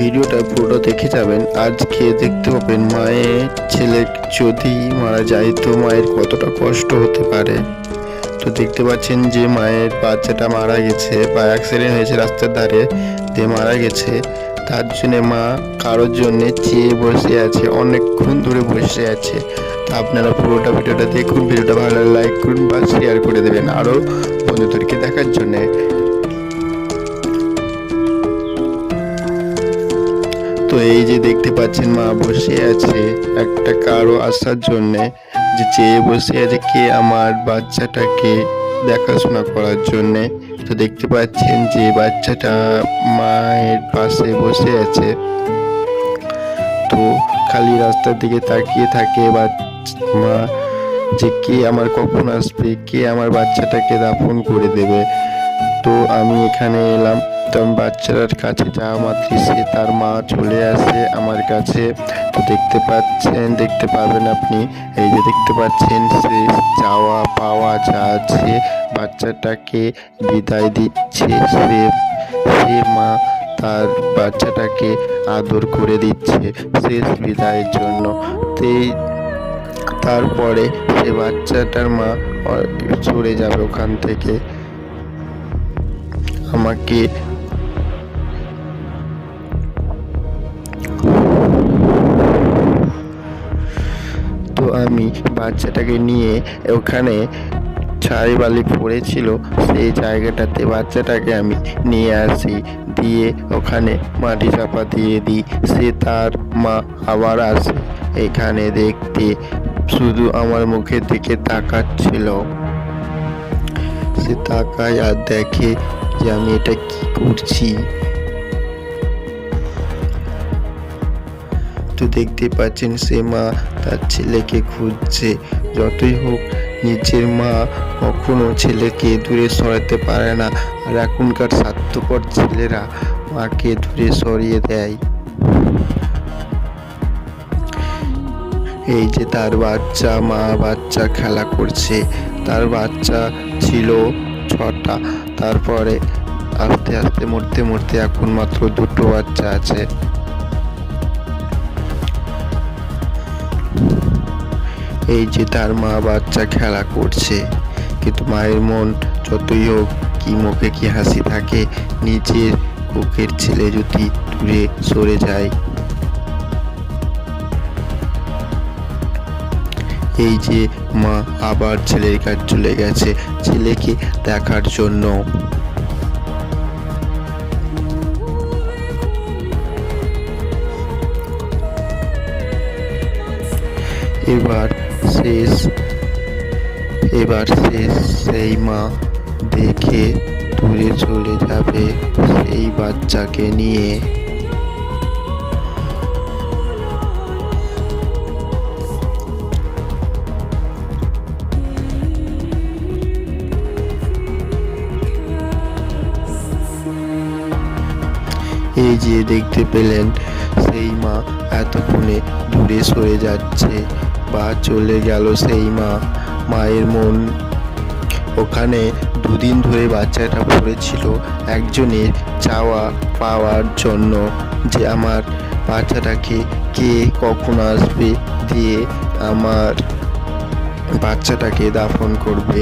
ভিডিওটা পুরোটা দেখে যাবেন। আজকে দেখতে পাবেন মায়ের ছেলে যদি মারা যায় তো মায়ের কতটা কষ্ট হতে পারে। তো দেখতে পাচ্ছেন যে মায়ের বাচ্চাটা মারা গেছে বা অ্যাক্সিডেন্ট হয়েছে রাস্তার ধারে দিয়ে মারা গেছে। তার জন্যে মা কারোর জন্য চেয়ে বসে আছে, অনেকক্ষণ ধরে বসে আছে। আপনারা পুরোটা ভিডিওটা দেখুন, ভিডিওটা ভালো লাইক করুন বা শেয়ার করে দেবেন আরও বন্ধুদেরকে দেখার জন্যে। তো এই যে দেখতে পাচ্ছেন, মা বসে আছে একটা কারও আসার জন্যে। যে চেয়ে বসে আছে কে আমার বাচ্চাটাকে দেখাশোনা করার জন্যে। তো দেখতে পাচ্ছেন যে বাচ্চাটা মায়ের পাশে বসে আছে। তো খালি রাস্তার দিকে তাকিয়ে থাকে মা যে কে আমার কখন আসবে, কে আমার বাচ্চাটাকে দাফন করে দেবে। তো আমি এখানে এলাম। তো আমি বাচ্চাটার কাছে যাওয়া মাত্রই সে তার মা চলে আসে আমার কাছে। তো দেখতে পাচ্ছেন, দেখতে পাবেন আপনি, এই যে দেখতে পাচ্ছেন সে চাওয়া পাওয়া যা আছে বাচ্চাটাকে বিদায় দিচ্ছে। সে সে মা তার বাচ্চাটাকে আদর করে দিচ্ছে শেষ বিদায়ের জন্য। তো, তারপরে সে বাচ্চাটার মা চলে যাবে ওখান থেকে। আমাকে আমি বাচ্চাটাকে নিয়ে ওখানে ছাই বালি পড়েছিল, সেই জায়গাটাতে বাচ্চাটাকে আমি নিয়ে আসি, দিয়ে ওখানে মাটি চাপা দিয়ে দিই। সে তার মা আবার আসে এখানে দেখতে, শুধু আমার মুখের দিকে তাকাচ্ছিল। সে তাকায় আর দেখে যে আমি এটা কি করছি। তো দেখতে পাচ্ছেন সে মা তার ছেলেকে খুঁজছে। যতই হোক নিজের মা কখনো ছেলেকে দূরে সরাতে পারে না। আর এখনকার স্বার্থপর ছেলেরা মাকে দূরে সরিয়ে দেয়। এই যে তার বাচ্চা, মা বাচ্চা খেলা করছে। তার বাচ্চা ছিল ছটা। তারপরে আস্তে আস্তে মরতে মরতে এখন মাত্র দুটো বাচ্চা আছে। এই যে তার মা বাচ্চা খেলা করছে। কিন্তু মায়ের মন যতই হোক, কি মুখে কি হাসি থাকে, নিজের বুকের ছেলে যদি দূরে সরে যায়। এই যে মা আবার ছেলের কাছে চলে গেছে, ছেলেকে দেখার জন্য। এবার শেষ এবার শেষ, সেই মা দেখে দূরে চলে যাবে সেই বাচ্চাকে নিয়ে। এই যে দেখতে পেলেন, সেই মা এতক্ষণে দূরে সরে যাচ্ছে। বা চলে গেল সেই মা, মায়ের মন। ওখানে দুদিন ধরে বাচ্চাটা পড়েছিল। একজনের চাওয়া পাওয়ার জন্য যে আমার বাচ্চাটাকে কে কখন আসবে দিয়ে আমার বাচ্চাটাকে দাফন করবে।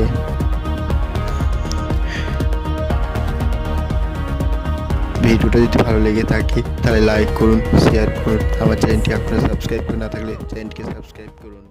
ভিডিওটা যদি ভালো লেগে থাকে, তাহলে লাইক করুন শেয়ার করুন, আমার চ্যানেলটি আপনারা সাবস্ক্রাইব করে না থাকলে চ্যানেলটিকে সাবস্ক্রাইব করুন।